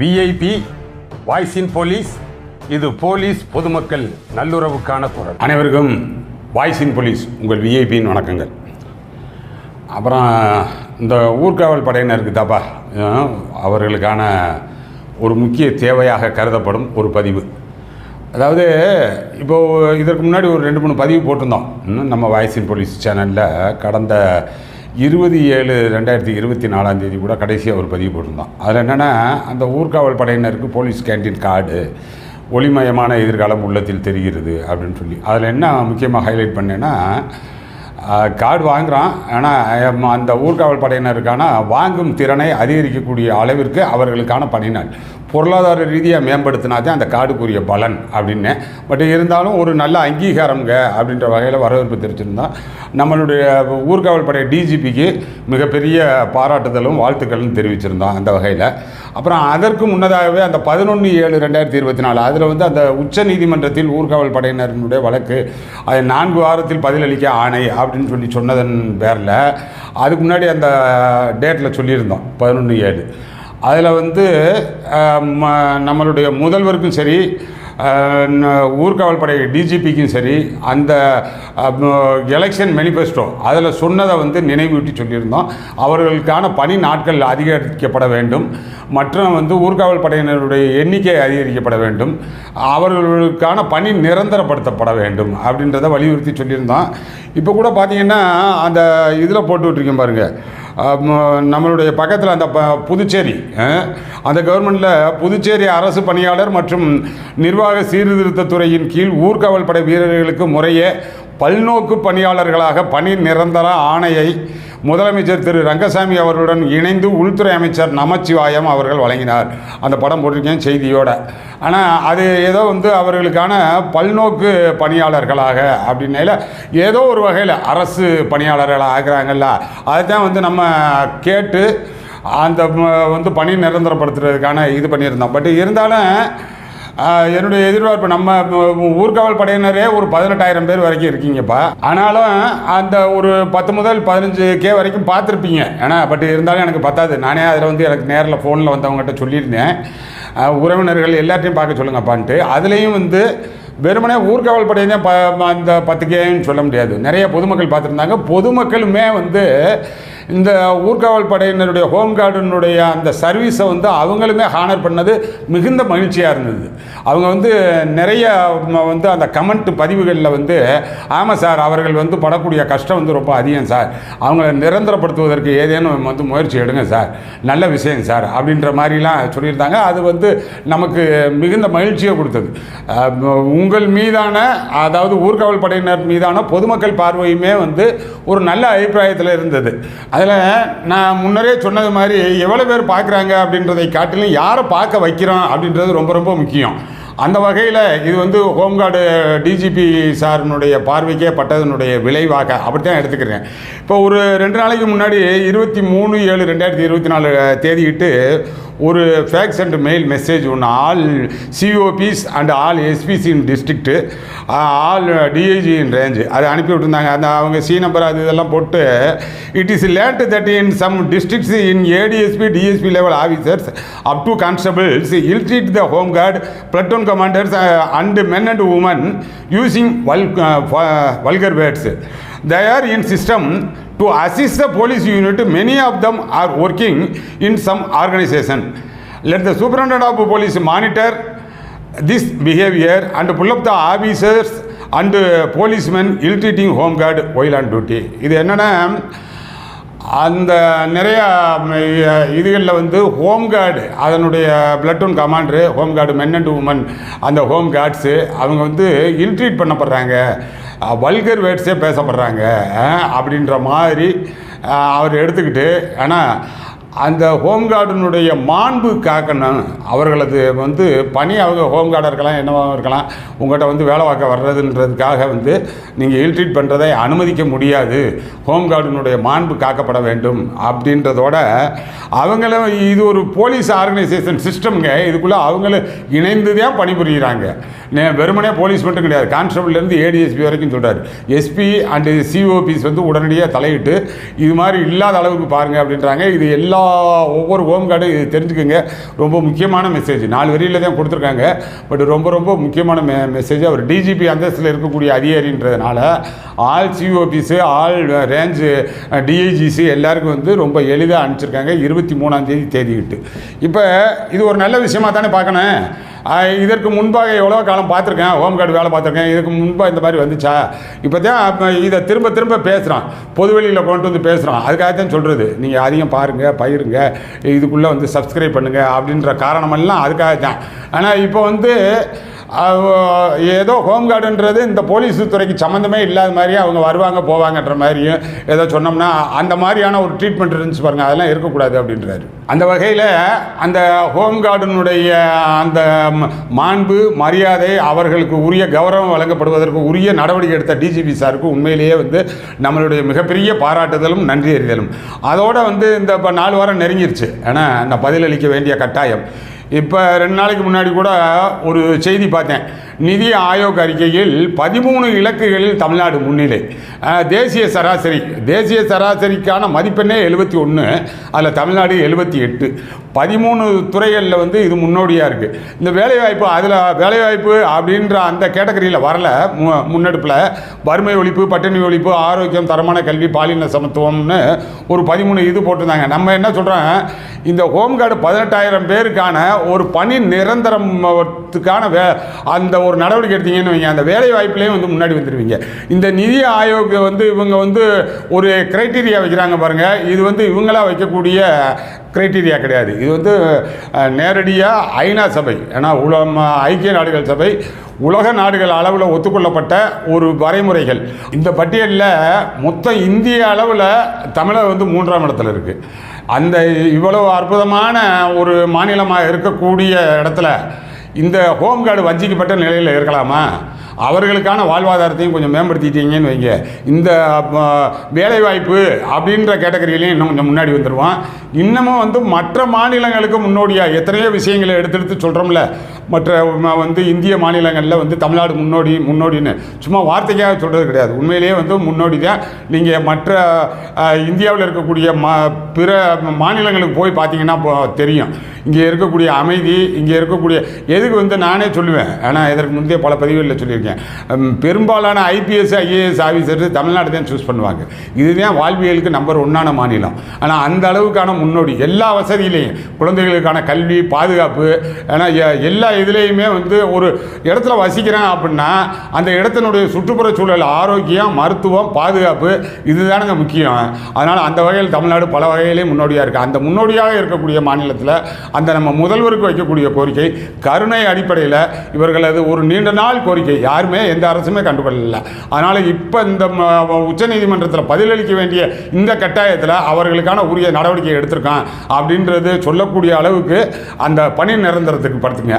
VIP voice in police இது police பொதுமக்கள் நல்லுறவுக்கான குரல். அனைவருக்கும் வாய்ஸ் இன் போலீஸ் உங்கள் விஐபியின் வணக்கங்கள். அப்புறம் இந்த ஊர்காவல் படையினருக்கு தாப்பா அவர்களுக்கான ஒரு முக்கிய தேவையாக கருதப்படும் ஒரு பதிவு. அதாவது இப்போது இதற்கு முன்னாடி ஒரு ரெண்டு மூணு பதிவு போட்டிருந்தோம். இன்னும் நம்ம வாய்ஸ் இன் போலீஸ் சேனலில் கடந்த இருபது ஏழு ரெண்டாயிரத்தி இருபத்தி நாலாம் தேதி கூட கடைசியாக ஒரு பதிவு போட்டிருந்தோம் அதில் என்னென்னா அந்த ஊர்காவல் படையினருக்கு போலீஸ் கேண்டீன் கார்டு ஒளிமயமான எதிர்காலம் உள்ளத்தில் தெரிகிறது அப்படின்னு சொல்லி. அதில் என்ன முக்கியமாக ஹைலைட் பண்ணேன்னா கார்டு வாங்குகிறான் ஆனால் அந்த ஊர்காவல் படையினருக்கான வாங்கும் திறனை அதிகரிக்கக்கூடிய அளவிற்கு அவர்களுக்கான பணிநாள். பொருளாதார ரீதியாக மேம்படுத்தினா தான் அந்த காடுக்குரிய பலன் அப்படின்னு. பட் இருந்தாலும் ஒரு நல்ல அங்கீகாரம்ங்க அப்படின்ற வகையில் வரவேற்பு தெரிவிச்சிருந்தோம் நம்மளுடைய ஊர்காவல் படை டிஜிபிக்கு மிகப்பெரிய பாராட்டுதலும் வாழ்த்துக்களும் தெரிவிச்சிருந்தோம் அந்த வகையில். அப்புறம் அதற்கு முன்னதாகவே அந்த பதினொன்று ஏழு ரெண்டாயிரத்தி இருபத்தி நாலு அதில் வந்து அந்த உச்ச நீதிமன்றத்தில் ஊர்காவல் படையினரினுடைய வழக்கு அது நான்கு வாரத்தில் பதிலளிக்க ஆணை அப்படின்னு சொல்லி சொன்னதன் பேரில் அதுக்கு முன்னாடி அந்த டேட்டில் சொல்லியிருந்தோம் பதினொன்று ஏழு. அதில் வந்து ம- நம்மளுடைய முதல்வருக்கும் சரி ஊர்காவல் படை டிஜிபிக்கும் சரி அந்த எலெக்ஷன் மெனிஃபெஸ்டோ அதில் சொன்னதை வந்து நினைவூட்டி சொல்லியிருந்தோம். அவர்களுக்கான பணி நாட்கள் அதிகரிக்கப்பட வேண்டும். மற்றும் வந்து ஊர்காவல் படையினருடைய எண்ணிக்கை அதிகரிக்கப்பட வேண்டும். அவர்களுக்கான பணி நிரந்தரப்படுத்தப்பட வேண்டும் அப்படின்றத வலியுறுத்தி சொல்லியிருந்தோம். இப்போ கூட பார்த்தீங்கன்னா அந்த இதில் போட்டு விட்ருக்கேன் பாருங்கள் நம்மளுடைய பக்கத்தில் அந்த ப புதுச்சேரி அந்த கவர்மெண்ட்டில் புதுச்சேரி அரசு பணியாளர் மற்றும் நிர்வாக சீர்திருத்தத்துறையின் கீழ் ஊர்காவல் படை வீரர்களுக்கு முறையே பல்நோக்கு பணியாளர்களாக பணி நிரந்தர ஆணையை முதலமைச்சர் திரு ரங்கசாமி அவர்களுடன் இணைந்து உள்துறை அமைச்சர் நமச்சிவாயம் அவர்கள் வழங்கினார். அந்த படம் போட்டிருக்கேன் செய்தியோட. ஆனால் அது ஏதோ வந்து அவர்களுக்கான பல்நோக்கு பணியாளர்களாக அப்படின்னால ஏதோ ஒரு வகையில் அரசு பணியாளர்களாக ஆக்குறாங்கல்ல அதுதான் வந்து நம்ம கேட்டு அந்த வந்து பணி நிரந்தரப்படுத்துறதுக்கான இது பண்ணியிருந்தோம். பட் இருந்தாலும் என்னுடைய எதிர்பார்ப்பு நம்ம ஊர்காவல் படையினரே ஒரு பதினெட்டாயிரம் பேர் வரைக்கும் இருக்கீங்கப்பா. ஆனாலும் அந்த ஒரு பத்து முதல் பதினஞ்சு கே வரைக்கும் பார்த்துருப்பீங்க. ஏன்னா பட் இருந்தாலும் எனக்கு பத்தாது. நானே அதில் வந்து எனக்கு நேரில் ஃபோனில் வந்தவங்ககிட்ட சொல்லியிருந்தேன். உறவினர்கள் எல்லாத்தையும் பார்க்க சொல்லுங்கப்பான்ட்டு. அதுலேயும் வந்து வெறுமனே ஊர்காவல் படையினே ப அந்த பத்து கேன்னு சொல்ல முடியாது. நிறைய பொதுமக்கள் பார்த்துருந்தாங்க. பொதுமக்களுமே வந்து இந்த ஊர்காவல் படையினருடைய ஹோம் கார்டனுடைய அந்த சர்வீஸை வந்து அவங்களுமே ஹானர் பண்ணது மிகுந்த மகிழ்ச்சியாக இருந்தது. அவங்க வந்து நிறைய வந்து அந்த கமெண்ட் பதிவுகளில் வந்து ஆமாம் சார் அவர்கள் வந்து படக்கூடிய கஷ்டம் வந்து ரொம்ப அதிகம் சார். அவங்கள நிரந்தரப்படுத்துவதற்கு ஏதேனும் வந்து முயற்சி எடுங்க சார். நல்ல விஷயம் சார் அப்படின்ற மாதிரிலாம் சொல்லியிருந்தாங்க. அது வந்து நமக்கு மிகுந்த மகிழ்ச்சியை கொடுத்தது. உங்கள் மீதான அதாவது ஊர்காவல் படையினர் மீதான பொதுமக்கள் பார்வையுமே வந்து ஒரு நல்ல அபிப்பிராயத்தில் இருந்தது. அதில் நான் முன்னரே சொன்னது மாதிரி எவ்வளோ பேர் பார்க்குறாங்க அப்படின்றதை காட்டிலும் யாரை பார்க்க வைக்கிறோம் அப்படின்றது ரொம்ப ரொம்ப முக்கியம். அந்த வகையில் இது வந்து ஹோம்கார்டு டிஜிபி சாரினுடைய பார்வைக்கே பட்டதனுடைய விளைவாக அப்படித்தான் எடுத்துக்கிறேன். இப்போ ஒரு ரெண்டு நாளைக்கு முன்னாடி இருபத்தி மூணு ஏழு ரெண்டாயிரத்தி இருபத்தி நாலு தேதியிட்டு ஒரு ஃபேக்ஸ் அண்ட் மெயில் மெசேஜ் ஒன்று all COPs and all SPC in district all DIG in range அதை அனுப்பி விட்டுருந்தாங்க. அந்த அவங்க சி நம்பர் அது இதெல்லாம் போட்டு it is late that in some districts in ADSP DSP level officers up to constables ill treat the home guard platoon commanders and men and women using vul vulgar words they are in system to assist the police unit many of them are working in some organization let the superintendent of police monitor this behavior and pull up the officers and policemen ill-treating home guard while on duty இது என்னன்னா அந்த நிறையா இதுகளில் வந்து home guard அதனுடைய platoon commander home guard men and women அந்த home guards அவங்க வந்து இல்ட்ரீட் பண்ணப்படுறாங்க. வல்கர் வேர்ட்ஸே பேசப்படுறாங்க. அப்படின்ற மாதிரி அவர் எடுத்துக்கிட்டு ஆனால் அந்த ஹோம்கார்டனுடைய மாண்பு காக்கணும் அவர்களது வந்து பணி அவங்க ஹோம் கார்டாக இருக்கலாம் என்னவாக இருக்கலாம் உங்கள்கிட்ட வந்து வேலை பார்க்க வர்றதுன்றதுக்காக வந்து நீங்கள் இல்ட்ரீட் பண்ணுறதை அனுமதிக்க முடியாது. ஹோம்கார்டனுடைய மாண்பு காக்கப்பட வேண்டும் அப்படின்றதோட அவங்களும் இது ஒரு போலீஸ் ஆர்கனைசேஷன் சிஸ்டம்ங்க. இதுக்குள்ளே அவங்களும் இணைந்து தான் பணிபுரிகிறாங்க வெறுமனே போலீஸ் மட்டும் கிடையாது. கான்ஸ்டபிள்லேருந்து ஏடிஎஸ்பி வரைக்கும் சொல்கிறார் எஸ்பி அண்டு சிஓபிஸ் வந்து உடனடியாக தலையிட்டு இது மாதிரி இல்லாத அளவுக்கு பாருங்கள் அப்படின்றாங்க. இது எல்லா ஒவ்வொரு ஹோம் கார்டு இது தெரிஞ்சுக்கோங்க. ரொம்ப முக்கியமான மெசேஜ் நாலு வரியில் தான் கொடுத்துருக்காங்க. பட் ரொம்ப ரொம்ப முக்கியமான மெ மெசேஜ் அவர் டிஜிபி அந்தஸ்தில் இருக்கக்கூடிய அதிகாரின்றதுனால all COPs all range DIGs எல்லாருக்கும் வந்து ரொம்ப எளிதாக அனுப்பிச்சிருக்காங்க. இருபத்தி மூணாம் தேதி விட்டு இப்போ இது ஒரு நல்ல விஷயமா தானே பார்க்கணும். இதற்கு முன்பாக எவ்வளோ காலம் பார்த்துருக்கேன். ஹோம் கார்டு வேலை பார்த்துருக்கேன். இதுக்கு முன்பாக இந்த மாதிரி வந்துச்சா? இப்போ தான் இதை திரும்ப திரும்ப பேசுகிறான் பொதுவெளியில் கொண்டு வந்து பேசுகிறான் அதுக்காக தான் சொல்கிறது நீங்கள் அதிகம் பாருங்கள் பயிருங்க இதுக்குள்ளே வந்து சப்ஸ்கிரைப் பண்ணுங்கள் அப்படின்ற காரணமெல்லாம் அதுக்காக தான் ஆனால் இப்போ வந்து ஏதோ ஹோம் கார்டுன்றது இந்த போலீஸ் துறைக்கு சம்மந்தமே இல்லாத மாதிரியே அவங்க வருவாங்க போவாங்கன்ற மாதிரியும் ஏதோ சொன்னோம்னா அந்த மாதிரியான ஒரு ட்ரீட்மெண்ட் இருந்துச்சு பாருங்க அதெல்லாம் இருக்கக்கூடாது அப்படின்றாரு. அந்த வகையில் அந்த ஹோம் கார்டனுடைய அந்த மாண்பு மரியாதை அவர்களுக்கு உரிய கௌரவம் வழங்கப்படுவதற்கு உரிய நடவடிக்கை எடுத்த டிஜிபி சாருக்கு உண்மையிலேயே வந்து நம்மளுடைய மிகப்பெரிய பாராட்டுதலும் நன்றி அறிதலும் அதோடு வந்து இந்த இப்போ நாலு வாரம் நெருங்கிருச்சு. ஏன்னா நான் பதிலளிக்க வேண்டிய கட்டாயம். இப்போ ரெண்டு நாளைக்கு முன்னாடி கூட ஒரு செய்தி பார்த்தேன். நிதி ஆயோக் அறிக்கையில் பதிமூணு இலக்குகளில் தமிழ்நாடு முன்னிலை. தேசிய சராசரி. தேசிய சராசரிக்கான மதிப்பெண்ணே எழுபத்தி ஒன்று அதில் தமிழ்நாடு எழுபத்தி எட்டு. பதிமூணு துறைகளில் வந்து இது முன்னோடியாக இருக்குது இந்த வேலைவாய்ப்பு அதில் வேலைவாய்ப்பு அப்படின்ற அந்த கேட்டகரியில் வரல மு முன்னெடுப்பில். வறுமை ஒழிப்பு பட்டினி ஒழிப்பு ஆரோக்கியம் தரமான கல்வி பாலின சமத்துவம்னு ஒரு பதிமூணு இது போட்டிருந்தாங்க. நம்ம என்ன சொல்கிறோம் இந்த ஹோம் கார்டு பதினெட்டாயிரம் பேருக்கான ஒரு பணி நிரந்தரத்துக்கான வே அந்த ஒரு நடவடிக்கை எடுத்தீங்கன்னு வைங்க அந்த வேலை வாய்ப்புலேயும் வந்து முன்னாடி வந்துடுவீங்க இந்த நிதி ஆயோக் வந்து இவங்க வந்து ஒரு கிரைட்டீரியா வைக்கிறாங்க பாருங்கள் இது வந்து இவங்களா வைக்கக்கூடிய கிரைட்டீரியா கிடையாது. இது வந்து நேரடியாக ஐநா சபை ஏன்னா உல ஐக்கிய நாடுகள் சபை உலக நாடுகள் அளவில் ஒத்துக்கொள்ளப்பட்ட ஒரு வரைமுறைகள். இந்த பட்டியலில் மொத்தம் இந்திய அளவில் தமிழர் வந்து மூன்றாம் இடத்துல இருக்குது அந்த இவ்வளவு அற்புதமான ஒரு மாநிலமாக இருக்கக்கூடிய இடத்துல இந்த ஹோம் கார்டு வஞ்சிக்கப்பட்ட நிலையில் இருக்கலாமா? அவர்களுக்கான வாழ்வாதாரத்தையும் கொஞ்சம் மேம்படுத்திட்டீங்கன்னு வைங்க. இந்த வேலைவாய்ப்பு அப்படின்ற கேட்டகரியிலையும் இன்னும் கொஞ்சம் முன்னாடி வந்துடுவான் இன்னமும் வந்து மற்ற மாநிலங்களுக்கு முன்னோடியாக எத்தனையோ விஷயங்களை எடுத்து எடுத்து சொல்கிறோம்ல மற்ற வந்து இந்திய மாநிலங்களில் வந்து தமிழ்நாடு முன்னோடி முன்னோடின்னு. சும்மா வார்த்தைக்காக சொல்கிறது கிடையாது. உண்மையிலேயே வந்து முன்னோடி தான். நீங்கள் மற்ற இந்தியாவில் இருக்கக்கூடிய ம பிற மாநிலங்களுக்கு போய் பார்த்தீங்கன்னா தெரியும். இங்கே இருக்கக்கூடிய அமைதி இங்கே இருக்கக்கூடிய எதுக்கு வந்து நானே சொல்லுவேன். ஆனால் இதற்கு முந்தைய பல பதிவுகளில் சொல்லியிருக்கேன். பெரும்பாலான ஐபிஎஸ் ஐஏஎஸ் ஆஃபீஸர்ஸ் தமிழ்நாடு தான் சூஸ் பண்ணுவாங்க. இதுதான் வாழ்வியலுக்கு நம்பர் ஒன்னான மாநிலம். ஆனால் அந்த அளவுக்கான முன்னோடி எல்லா வசதியிலையும் குழந்தைகளுக்கான கல்வி பாதுகாப்பு ஏன்னா எ- எல்லா இதுலேயுமே வந்து ஒரு இடத்துல வசிக்கிறேன் அப்படின்னா அந்த இடத்தினுடைய சுற்றுப்புற சூழல் ஆரோக்கியம் மருத்துவம் பாதுகாப்பு இதுதானுங்க முக்கியம். அதனால் அந்த வகையில் தமிழ்நாடு பல வகையிலே முன்னோடியாக இருக்குது அந்த முன்னோடியாக இருக்கக்கூடிய மாநிலத்தில் அந்த நம்ம முதல்வருக்கு வைக்கக்கூடிய கோரிக்கை கருணை அடிப்படையில் இவர்களது ஒரு நீண்ட நாள் கோரிக்கை. யாருமே எந்த அரசுமே கண்டுகொள்ளல. அதனால் இப்போ இந்த உச்சநீதிமன்றத்தில் பதிலளிக்க வேண்டிய இந்த கட்டாயத்தில் அவர்களுக்கான உரிய நடவடிக்கை எடுத்திருக்கான். அப்படின்றது சொல்லக்கூடிய அளவுக்கு அந்த பணி நிரந்தரத்துக்கு படுத்துங்க.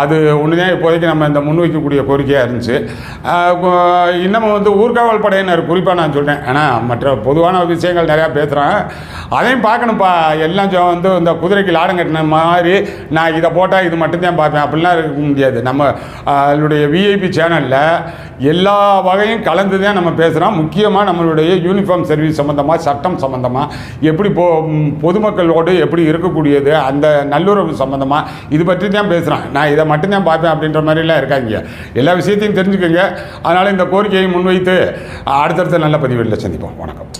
அது ஒன்று தான் இப்போதைக்கு நம்ம இந்த முன்வைக்கக்கூடிய கோரிக்கையாக இருந்துச்சு. இன்னமும் வந்து ஊர்காவல் படையினர் குறிப்பாக நான் சொல்கிறேன் ஆனால் மற்ற பொதுவான விஷயங்கள் நிறையா பேசுகிறேன் அதையும் பார்க்கணும்ப்பா. எல்லாம் வந்து இந்த குதிரைக்கு லாடம் கட்டின மாதிரி நான் இதை போட்டால் இது மட்டும்தான் பார்ப்பேன். அப்படிலாம் இருக்க முடியாது. நம்ம அதனுடைய விஐபி சேனலில் எல்லா வகையும் கலந்து தான் நம்ம பேசுகிறோம் முக்கியமாக நம்மளுடைய யூனிஃபார்ம் சர்வீஸ் சம்மந்தமாக சட்டம் சம்மந்தமாக எப்படி போ பொதுமக்களோடு எப்படி இருக்கக்கூடியது அந்த நல்லுறவு சம்மந்தமாக இது பற்றி தான் பேசுகிறேன் நான் இதை மட்டும்தான் பார்ப்பேன் அப்படின்ற மாதிரிலாம் இருக்காங்க. எல்லா விஷயத்தையும் தெரிஞ்சுக்கோங்க. அதனால் இந்த கோரிக்கையை முன்வைத்து அடுத்தடுத்த நல்ல பதிவுகளில் சந்திப்போம். வணக்கம்.